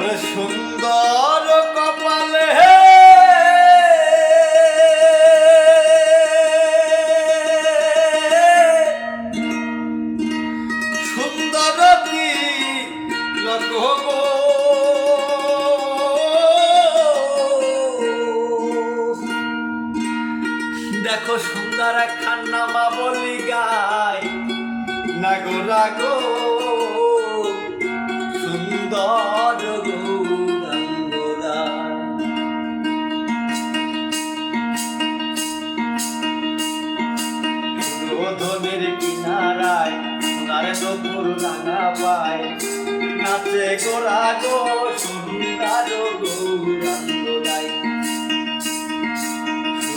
ওরে সুন্দর কপালে। সুন্দর লক গো। দেখো সুন্দর একখান নামা বলি গায় নাগো, রাগো। সুন্দর রোধনের কিনারায়, সোনার দুপুর রাঙা পায় নাচে গোরা গো সুন্দর গৌরাঙ্গরাই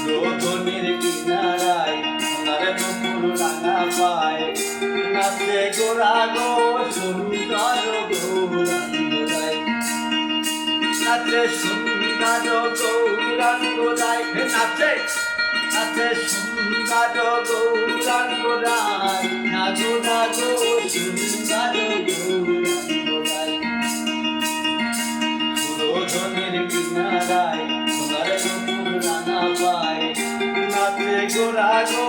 রোধনের কিনারায়, সোনার দুপুর রাঙা পায় নাচে গোরা গো সুন্দর গৌরাঙ্গরাই নাচে সুন্দর নাচে নাচে! নাচো নাচো তুমি নাচো সুরজনের কিনারায় সোনার চুপুর রানা পায়। নাচে গোরা গো